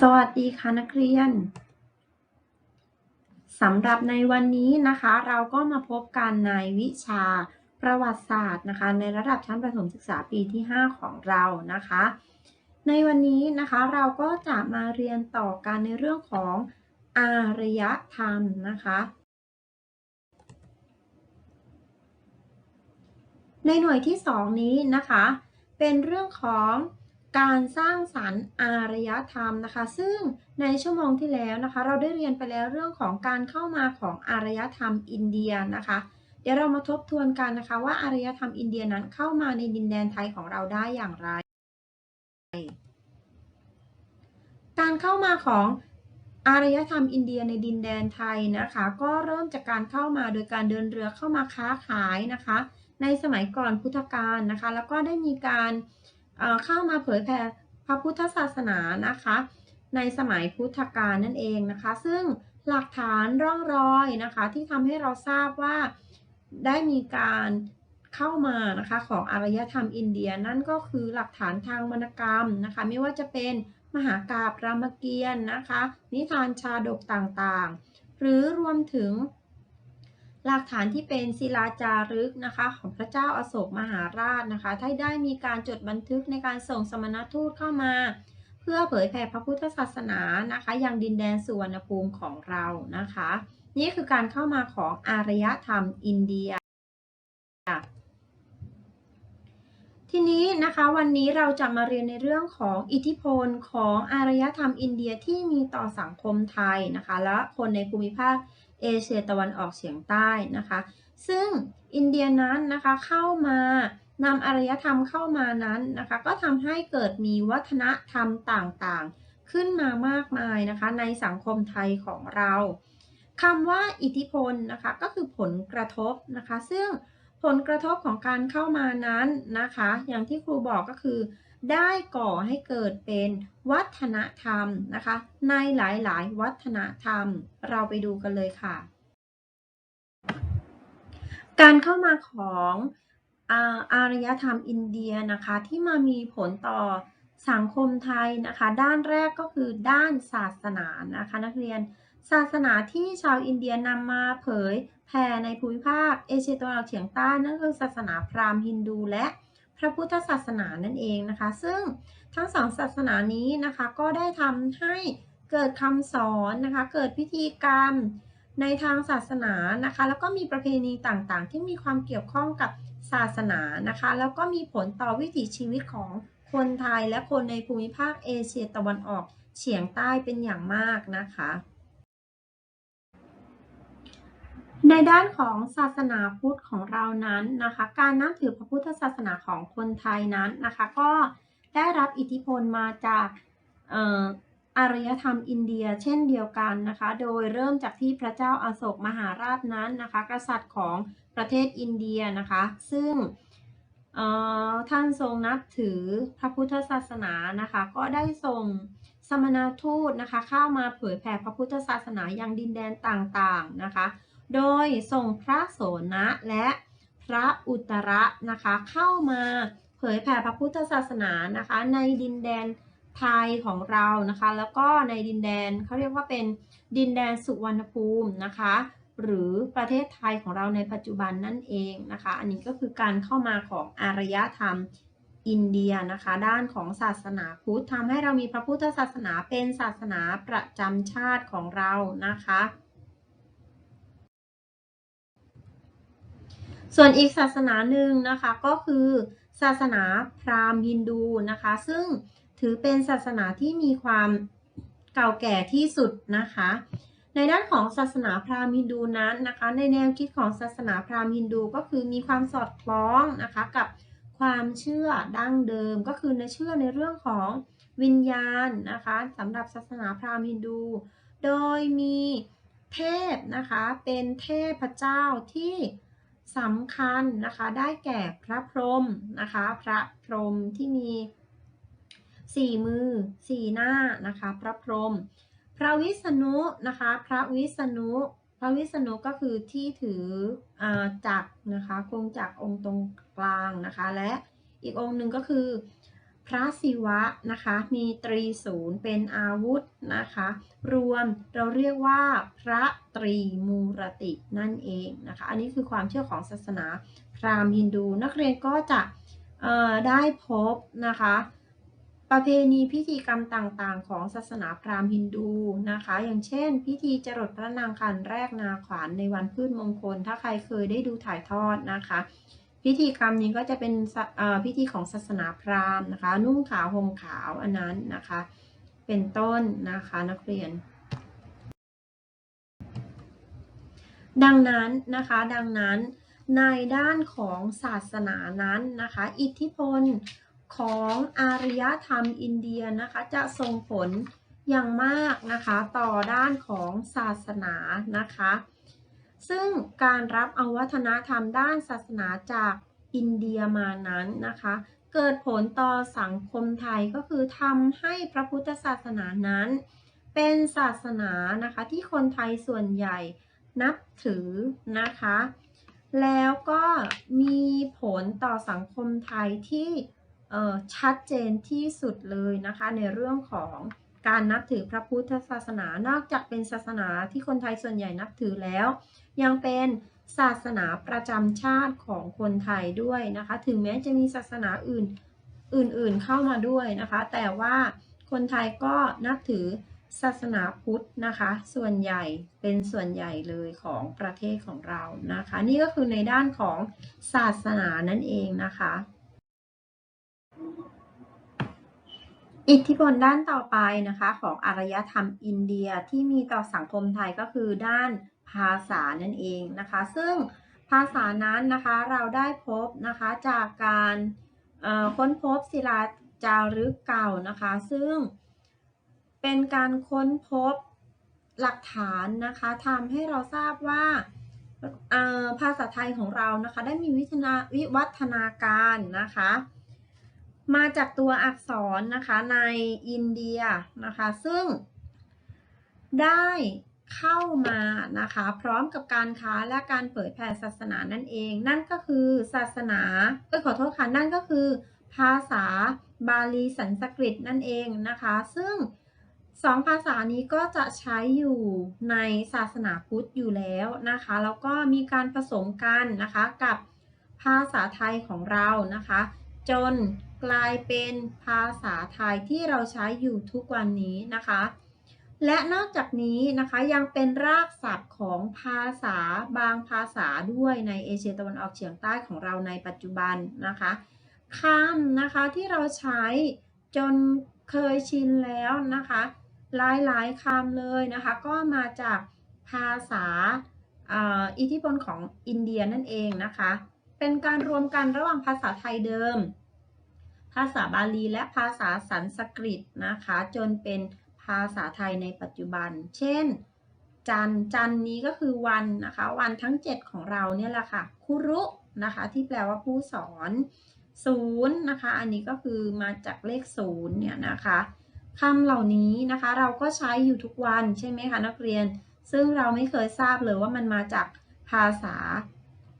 สวัสดีค่ะนักเรียนสำหรับในวันนี้นะคะ เราก็มาพบกันในวิชาประวัติศาสตร์นะคะ ในระดับชั้นประถมศึกษาปีที่ 5 ของเรานะคะ ในวันนี้นะคะเราก็จะมาเรียนต่อกันในเรื่องของอารยธรรมนะคะ ในหน่วยที่ 2 นี้นะคะ เป็นเรื่องของ การสร้างสรรค์อารยธรรมนะคะ ซึ่งในชั่วโมงที่แล้วนะคะ เราได้เรียนไปแล้วเรื่องของการเข้ามาของอารยธรรมอินเดียนะคะ เดี๋ยวเรามาทบทวนกันนะคะว่าอารยธรรมอินเดียนั้นเข้ามาในดินแดนไทยของเราได้อย่างไร การเข้ามาของอารยธรรมอินเดียในดินแดนไทยนะคะ ก็เริ่มจากการเข้ามาโดยการเดินเรือเข้ามาค้าขายนะคะ ในสมัยก่อนพุทธกาลนะคะ แล้วก็ได้มีการ เข้ามาเผยแผ่พระพุทธศาสนานะคะ ในสมัยพุทธกาลนั่นเองนะคะ ซึ่งหลักฐานร่องรอยนะคะที่ทำให้เราทราบว่าได้มีการเข้ามานะคะของอารยธรรมอินเดียนั่นก็คือหลักฐานทางวรรณกรรมนะคะ ไม่ว่าจะเป็นมหากาบรามเกียรตินะคะ นิทานชาดกต่างๆ หรือรวมถึง หลักฐานที่เป็นศิลาจารึกนะคะของพระเจ้าอาโศกมหาราชนะคะที่ได้มีการจดบันทึกในการส่งสมณทูตเข้ามา เพื่อเผยแผ่พระพุทธศาสนานะคะ ยังดินแดนสุวรรณภูมิของเรานะคะ นี่คือการเข้ามาของอารยธรรมอินเดียทีนี้นะคะวันนี้เราจะมาเรียนในเรื่องของอิทธิพลของอารยธรรมอินเดียที่มีต่อสังคมไทยนะคะ และคนในภูมิภาค เอเชียตะวันออกเฉียงใต้นะคะ ซึ่งอินเดียนั้นนะคะเข้ามานำอารยธรรมเข้ามานั้นนะคะก็ทำให้เกิดมีวัฒนธรรมต่างๆ ขึ้นมามากมายนะคะในสังคมไทยของเราคำว่าอิทธิพลนะคะก็คือผลกระทบนะคะ ซึ่งผลกระทบของการเข้ามานั้นนะคะ อย่างที่ครูบอกก็คือ ได้ก่อให้เกิดเป็นวัฒนธรรมนะคะ ในหลายๆ วัฒนธรรม เราไปดูกันเลยค่ะ การเข้ามาของอารยธรรมอินเดียนะคะที่มามีผลต่อสังคมไทยนะคะ ด้านแรกก็คือด้านศาสนานะคะนักเรียนศาสนาที่ชาวอินเดียนำมาเผยแผ่ในภูมิภาคเอเชียตะวันออกเฉียงใต้นั่นคือศาสนาพราหมณ์ฮินดูและ พระพุทธศาสนานั่นเองนะคะ ซึ่งทั้งสองศาสนานี้นะคะก็ได้ทำให้เกิดคำสอนนะคะ เกิดพิธีกรรมในทางศาสนานะคะ แล้วก็มีประเพณีต่างๆ ที่มีความเกี่ยวข้องกับศาสนานะคะ แล้วก็มีผลต่อวิถีชีวิตของคนไทยและคนในภูมิภาคเอเชียตะวันออกเฉียงใต้เป็นอย่างมากนะคะ ในด้านของศาสนาพุทธของเรานั้นนะคะ การนับถือพระพุทธศาสนาของคนไทยนั้นนะคะ ก็ได้รับอิทธิพลมาจากอารยธรรมอินเดียเช่นเดียวกันนะคะ โดยเริ่มจากที่พระเจ้าอาโศกมหาราชนั้นนะคะ กษัตริย์ของประเทศอินเดียนะคะ ซึ่งท่านทรงนับถือพระพุทธศาสนานะคะ ก็ได้ส่งสมณทูตนะคะ เข้ามาเผยแผ่พระพุทธศาสนายังดินแดนต่างๆนะคะ โดยส่งพระโสนะและพระอุตระนะคะเข้ามาเผยแผ่พระพุทธศาสนานะคะในดินแดนไทยของเรานะคะ แล้วก็ในดินแดนเขาเรียกว่าเป็นดินแดนสุวรรณภูมินะคะ หรือประเทศไทยของเราในปัจจุบันนั่นเองนะคะ อันนี้ก็คือการเข้ามาของอารยธรรมอินเดียนะคะ ด้านของศาสนาพุทธทำให้เรามีพระพุทธศาสนาเป็นศาสนาประจำชาติของเรานะคะ ส่วนอีกศาสนาหนึ่งนะคะก็คือศาสนาพราหมณ์ฮินดูนะคะ ซึ่งถือเป็นศาสนาที่มีความเก่าแก่ที่สุดนะคะ ในด้านของศาสนาพราหมณ์ฮินดูนั้นนะคะ ในแนวคิดของศาสนาพราหมณ์ฮินดูก็คือมีความสอดคล้องนะคะกับความเชื่อดั้งเดิมก็คือในเชื่อในเรื่องของวิญญาณนะคะสำหรับศาสนาพราหมณ์ฮินดู โดยมีเทพนะคะเป็นเทพเจ้าที่ สำคัญนะคะได้แก่พระพรหมนะคะ พระพรหมที่มีสี่มือสี่หน้านะคะ พระพรหมพระวิษณุนะคะ พระวิษณุพระวิษณุก็คือที่ถืออจักรนะคะคงจักรองค์ตรงกลางนะคะ และอีกองค์หนึ่งก็คือ พระศิวะนะคะมีตรีศูนย์เป็นอาวุธนะคะรวมเราเรียกว่าพระตรีมูรตินั่นเองนะคะอันนี้คือความเชื่อของศาสนาพราหมณ์ฮินดูนักเรียนก็จะได้พบนะคะประเพณีพิธีกรรมต่างๆ ของศาสนาพราหมณ์ฮินดูนะคะ อย่างเช่น พิธีจรดพระนางคันแรกนาขวานในวันพืชมงคล ถ้าใครเคยได้ดูถ่ายทอดนะคะ พิธีกรรมนี้ก็จะเป็นพิธีของศาสนาพราหมณ์นะคะ นุ่งขาวห่มขาวอันนั้นนะคะ เป็นต้นนะคะนักเรียน ดังนั้นนะคะดังนั้นในด้านของศาสนานั้นนะคะ อิทธิพลของอารยธรรมอินเดียนะคะ จะส่งผลอย่างมากนะคะ ต่อด้านของศาสนานะคะ ซึ่งการรับเอาวัฒนธรรมด้านศาสนาจากอินเดียมานั้นนะคะ เกิดผลต่อสังคมไทยก็คือทำให้พระพุทธศาสนานั้น เป็นศาสนานะคะที่คนไทยส่วนใหญ่นับถือนะคะ แล้วก็มีผลต่อสังคมไทยที่ชัดเจนที่สุดเลยนะคะในเรื่องของ การนับถือพระพุทธศาสนา นอกจากเป็นศาสนาที่คนไทยส่วนใหญ่นับถือแล้ว ยังเป็นศาสนาประจำชาติของคนไทยด้วยนะคะ ถึงแม้จะมีศาสนาอื่นอื่นๆเข้ามาด้วยนะคะ แต่ว่าคนไทยก็นับถือศาสนาพุทธนะคะ ส่วนใหญ่เป็นส่วนใหญ่เลยของประเทศของเรานะคะ นี่ก็คือในด้านของศาสนานั่นเองนะคะ อิทธิพลด้านต่อไปนะคะของอารยธรรมอินเดียที่มีต่อสังคมไทยก็คือด้านภาษานั่นเองนะคะ ซึ่งภาษานั้นนะคะเราได้พบนะคะจากการค้นพบศิลาจารึกเก่านะคะ ซึ่งเป็นการค้นพบหลักฐานนะคะทำให้เราทราบว่าภาษาไทยของเรานะคะได้มีวิวัฒนาการนะคะ มาจากตัวอักษรนะคะในอินเดียนะคะ ซึ่งได้เข้ามานะคะ พร้อมกับการค้าและการเผยแผ่ศาสนานั่นเอง นั่นก็คือศาสนาเอ้ยขอโทษค่ะนั่นก็คือ ภาษาบาลีสันสกฤตนั่นเองนะคะ ซึ่งสองภาษานี้ก็จะใช้อยู่ในศาสนาพุทธอยู่แล้วนะคะ แล้วก็มีการผสมกันนะคะกับภาษาไทยของเรานะคะ จน กลายเป็นภาษาไทยที่เราใช้อยู่ทุกวันนี้นะคะ และนอกจากนี้นะคะยังเป็นรากศัพท์ของภาษาบางภาษาด้วยในเอเชียตะวันออกเฉียงใต้ของเราในปัจจุบันนะคะคำนะคะที่เราใช้จนเคยชินแล้วนะคะ หลายๆคำเลยนะคะ ก็มาจากภาษาอ่าอิทธิพลของอินเดียนั่นเองนะคะ เป็นการรวมกันระหว่างภาษาไทยเดิม ภาษาบาลีและภาษาสันสกฤตนะคะ จนเป็นภาษาไทยในปัจจุบัน เช่น จันจันนี้ก็คือวันนะคะ วันทั้ง 7 ของเราเนี่ยแหละค่ะ คุรุนะคะ ที่แปลว่าผู้สอนศูนย์นะคะ อันนี้ก็คือมาจากเลขศูนย์เนี่ยนะคะคำเหล่านี้นะคะเราก็ใช้อยู่ทุกวันใช่ไหมคะนักเรียน ซึ่งเราไม่เคยทราบเลยว่ามันมาจากภาษา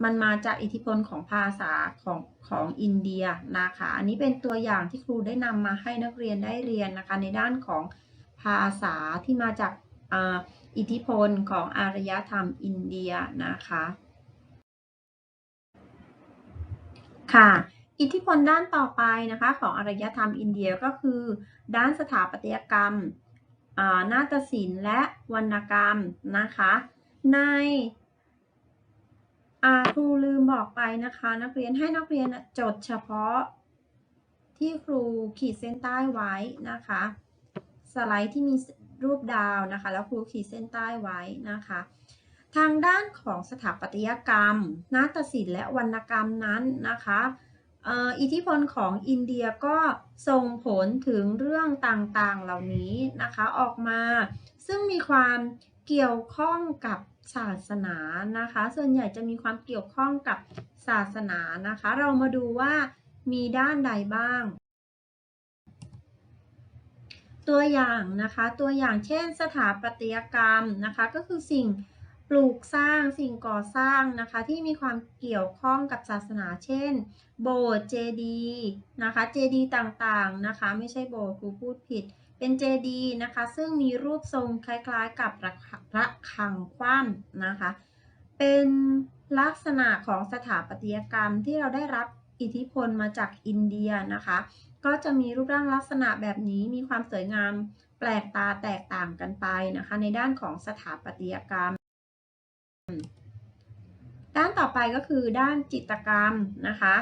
มันมาจากอิทธิพลของภาษาของของอินเดียนะคะ อันนี้เป็นตัวอย่างที่ครูได้นำมาให้นักเรียนได้เรียนนะคะ ในด้านของภาษาที่มาจากอ,อิทธิพลของอารยธรรมอินเดียนะคะ ค่ะ อิทธิพลด้านต่อไปนะคะของอารยธรรมอินเดียก็คือ ด้านสถาปัตยกรรมนาฏศิลป์และวรรณกรรมนะคะ ใน ครูลืมบอกไปนะคะ นักเรียนให้นักเรียนจดเฉพาะที่ครูขีดเส้นใต้ไว้นะคะ สไลด์ที่มีรูปดาวนะคะ แล้วครูขีดเส้นใต้ไว้นะคะ ทางด้านของสถาปัตยกรรม นาฏศิลป์และวรรณกรรมนั้นนะคะอิทธิพลของอินเดียก็ส่งผลถึงเรื่องต่างๆเหล่านี้นะคะออกมา ซึ่งมีความ เกี่ยวข้องกับศาสนานะคะ ส่วนใหญ่จะมีความเกี่ยวข้องกับศาสนานะคะ เรามาดูว่ามีด้านใดบ้าง ตัวอย่างนะคะตัวอย่างเช่น สถาปัตยกรรมนะคะก็คือสิ่งปลูกสร้างสิ่งก่อสร้างนะคะที่มีความเกี่ยวข้องกับศาสนา เช่น โบสถ์เจดีนะคะเจดีต่างๆนะคะ ไม่ใช่โบสถ์ครูพูดผิด เป็นเจดีนะคะ ซึ่งมีรูปทรงคล้ายๆ กับระฆระฆังคว่ำนะคะ เป็นลักษณะของสถาปัตยกรรมที่เราได้รับอิทธิพลมาจากอินเดียนะคะ ก็จะมีรูปร่างลักษณะแบบนี้มีความสวยงามแปลกตาแตกต่างกันไปนะคะ ในด้านของสถาปัตยกรรม ด้านต่อไปก็คือด้านจิตรกรรมนะคะ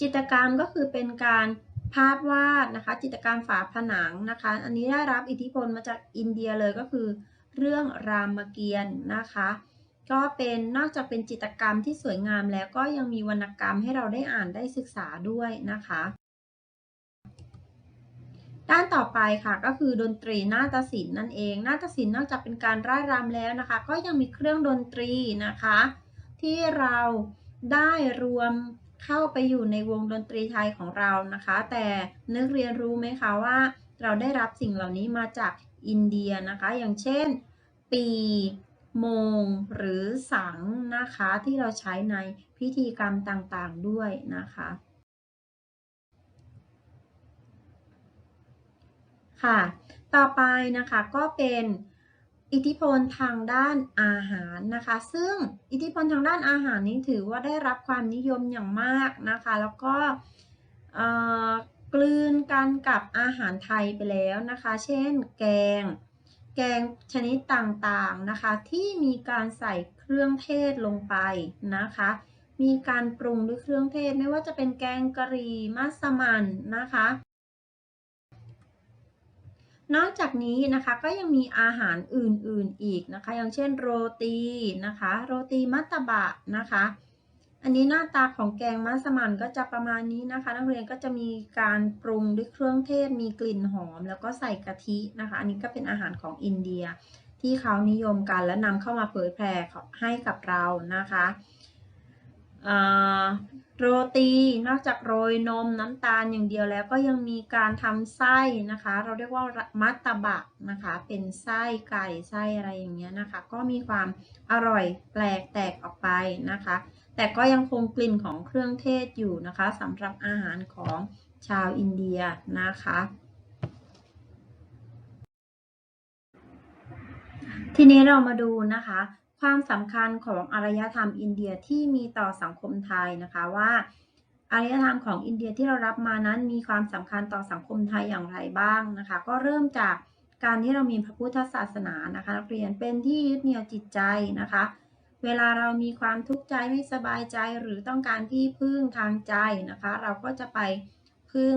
จิตรกรรมก็คือเป็นการ ภาพวาดนะคะ จิตรกรรมฝาผนังนะคะ อันนี้ได้รับอิทธิพลมาจากอินเดียเลยก็คือ เรื่องรามเกียรติ์นะคะ ก็เป็นนอกจากเป็นจิตรกรรมที่สวยงามแล้วก็ยังมีวรรณกรรมให้เราได้อ่านได้ศึกษาด้วยนะคะ ด้านต่อไปค่ะก็คือดนตรีนาฏศิลป์นั่นเองนาฏศิลป์นอกจากเป็นการร่ายรำแล้วนะคะ ก็ยังมีเครื่องดนตรีนะคะ ที่เราได้รวม เข้าไปอยู่ในวงดนตรีไทยของเรานะคะ แต่นึกเรียนรู้ไหมคะว่า เราได้รับสิ่งเหล่านี้มาจากอินเดียนะคะ อย่างเช่น ปีโมงหรือสังนะคะที่เราใช้ในพิธีกรรมต่างๆด้วยนะคะ ค่ะ ต่อไปนะคะก็เป็น อิทธิพลทางด้านอาหารนะคะ ซึ่งอิทธิพลทางด้านอาหารนี้ถือว่าได้รับความนิยมอย่างมากนะคะ แล้วก็กลืนกันกับอาหารไทยไปแล้วนะคะ เช่น แกง แกงชนิดต่างๆนะคะ ที่มีการใส่เครื่องเทศลงไปนะคะ มีการปรุงด้วยเครื่องเทศไม่ว่าจะเป็นแกงกะหรี่มัสมั่นนะคะ นอกจากนี้นะคะก็ยังมีอาหารอื่นๆอีกนะคะ อย่างเช่นโรตีนะคะ โรตีมัตตบะนะคะ อันนี้หน้าตาของแกงมัสมั่นก็จะประมาณนี้นะคะ นักเรียนก็จะมีการปรุงด้วยเครื่องเทศมีกลิ่นหอม แล้วก็ใส่กะทินะคะ อันนี้ก็เป็นอาหารของอินเดียที่เขานิยมกันและนำเข้ามาเผยแพร่ให้กับเรานะคะ โรตีนอกจากโรยนมน้ำตาลอย่างเดียวแล้วก็ยังมีการทำไส้นะคะ เราเรียกว่ามัตตบะนะคะ เป็นไส้ไก่ไส้อะไรอย่างเงี้ยนะคะ ก็มีความอร่อยแปลกแตกออกไปนะคะ แต่ก็ยังคงกลิ่นของเครื่องเทศอยู่นะคะสำหรับอาหารของชาวอินเดียนะคะทีนี้เรามาดูนะคะ ความสำคัญของอารยธรรมอินเดียที่มีต่อสังคมไทยนะคะว่าอารยธรรมของอินเดียที่เรารับมานั้นมีความสำคัญต่อสังคมไทยอย่างไรบ้างนะคะ ก็เริ่มจากการที่เรามีพระพุทธศาสนานะคะนักเรียนเป็นที่ยึดเหนี่ยวจิตใจนะคะ เวลาเรามีความทุกข์ใจไม่สบายใจหรือต้องการที่พึ่งทางใจนะคะ เราก็จะไปพึ่ง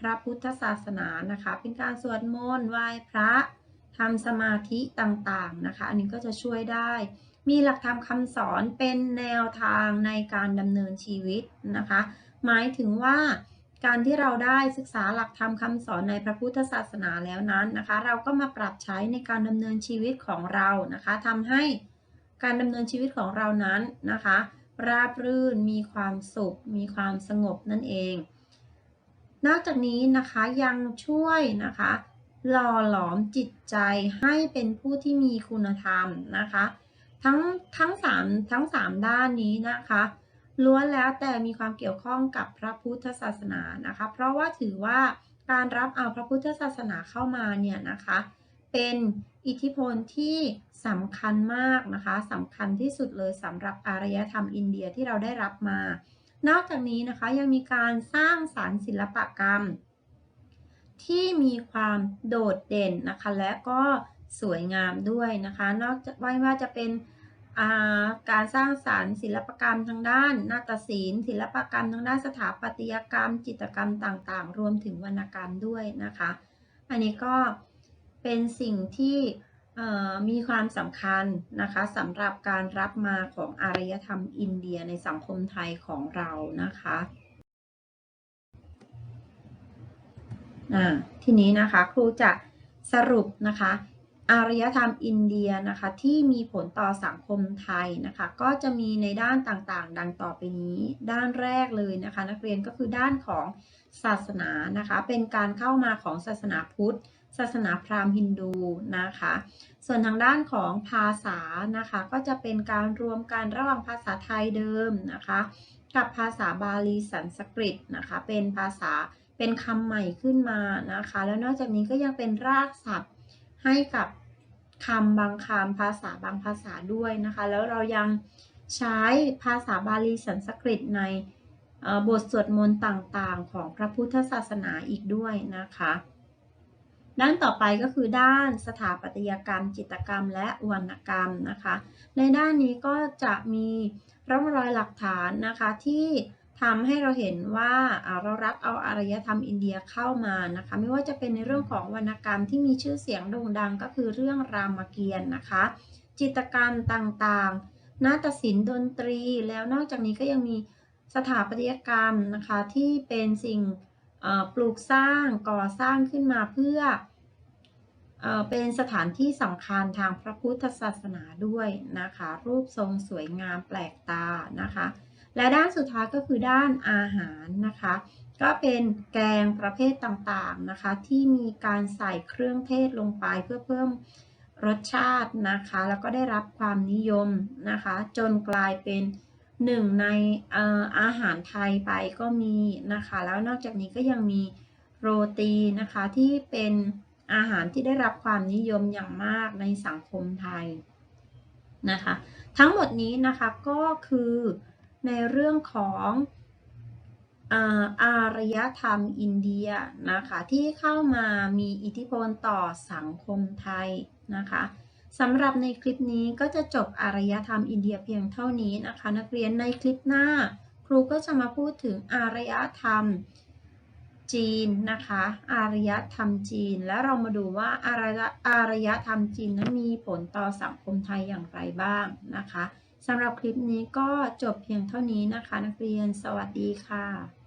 พระพุทธศาสนานะคะ เป็นการสวดมนต์ไหว้พระ ทำสมาธิต่างๆนะคะ อันนี้ก็จะช่วยได้ มีหลักธรรมคำสอนเป็นแนวทางในการดำเนินชีวิตนะคะ หมายถึงว่าการที่เราได้ศึกษาหลักธรรมคำสอนในพระพุทธศาสนาแล้วนั้นนะคะ เราก็มาปรับใช้ในการดำเนินชีวิตของเรานะคะทำให้การดำเนินชีวิตของเรานั้นนะคะราบรื่นมีความสุข มีความสงบนั่นเอง นอกจากนี้นะคะยังช่วยนะคะ หล่อหลอมจิตใจให้เป็นผู้ที่มีคุณธรรมนะคะ ทั้งทั้งสามทั้งสามด้านนี้นะคะล้วนแล้วแต่มีความเกี่ยวข้องกับพระพุทธศาสนานะคะ เพราะว่าถือว่าการรับเอาพระพุทธศาสนาเข้ามาเนี่ยนะคะ เป็นอิทธิพลที่สำคัญมากนะคะสำคัญที่สุดเลยสำหรับอารยธรรมอินเดียที่เราได้รับมา นอกจากนี้นะคะยังมีการสร้างสารรค์ศิลปกรรม ที่มีความโดดเด่นนะคะ และก็สวยงามด้วยนะคะ นอกจากไม่ว่าจะเป็นการสร้างสารรค์ศิลปกรรมทางด้านนาฏศิลป์ ศิลปกรรมทางด้านสถาปัตยกรรม จิตรกรรมต่างๆ รวมถึงวรรณกรรมด้วยนะคะ อันนี้ก็เป็นสิ่งที่มีความสำคัญนะคะสำหรับการรับมาของอารยธรรมอินเดียในสังคมไทยของเรานะคะ ทีนี้นะคะครูจะสรุปนะคะอารยธรรมอินเดียนะคะที่มีผลต่อสังคมไทยนะคะก็จะมีในด้านต่างๆ ดังต่อไปนี้ ด้านแรกเลยนะคะนักเรียนก็คือด้านของศาสนานะคะเป็นการเข้ามาของศาสนาพุทธ ศาสนาพราหมณ์ฮินดูนะคะส่วนทางด้านของภาษานะคะก็จะเป็นการรวมกันระหว่างภาษาไทยเดิมนะคะกับภาษาบาลีสันสกฤตนะคะเป็นภาษา เป็นคำใหม่ขึ้นมานะคะ แล้วนอกจากนี้ก็ยังเป็นรากศัพท์ให้กับคำบางคำภาษาบางภาษาด้วยนะคะ แล้วเรายังใช้ภาษาบาลีสันสกฤตในบทสวดมนต์ต่างๆ ของพระพุทธศาสนาอีกด้วยนะคะ ด้านต่อไปก็คือด้านสถาปัตยกรรม จิตรกรรม และวรรณกรรมนะคะ ในด้านนี้ก็จะมีร่องรอยหลักฐานนะคะที่ ทำให้เราเห็นว่าเรารับเอาอารยธรรมอินเดียเข้ามานะคะไม่ว่าจะเป็นในเรื่องของวรรณกรรมที่มีชื่อเสียงโด่งดังก็คือเรื่องรามเกียรติ์นะคะ จิตรกรรมต่างๆ นาฏศิลป์ดนตรีแล้วนอกจากนี้ก็ยังมีสถาปัตยกรรมนะคะที่เป็นสิ่งปลูกสร้างก่อสร้างขึ้นมาเพื่อเป็นสถานที่สำคัญทางพระพุทธศาสนาด้วยนะคะ รูปทรงสวยงามแปลกตานะ และด้านสุดท้ายก็คือด้านอาหารนะคะ ก็เป็นแกงประเภทต่างๆนะคะ ที่มีการใส่เครื่องเทศลงไปเพื่อเพิ่มรสชาตินะคะ แล้วก็ได้รับความนิยมนะคะ จนกลายเป็นหนึ่งในออาหารไทยไปก็มีนะคะ แล้วนอกจากนี้ก็ยังมีโรตีนะคะที่เป็นอาหารที่ได้รับความนิยมอย่างมากในสังคมไทยนะคะ ทั้งหมดนี้นะคะก็คือ ในเรื่องของอารยธรรมอินเดียนะคะที่เข้ามามีอิทธิพลต่อสังคมไทยนะคะสำหรับในคลิปนี้ก็จะจบอารยธรรมอินเดียเพียงเท่านี้นะคะ นักเรียนในคลิปหน้า ครูก็จะมาพูดถึงอารยธรรมจีนนะคะ อารยธรรมจีน แล้วเรามาดูว่าอารยอารยธรรมจีนนั้นมีผลต่อสังคมไทยอย่างไรบ้างนะคะ สำหรับคลิปนี้ก็จบเพียงเท่านี้นะคะ นักเรียนสวัสดีค่ะ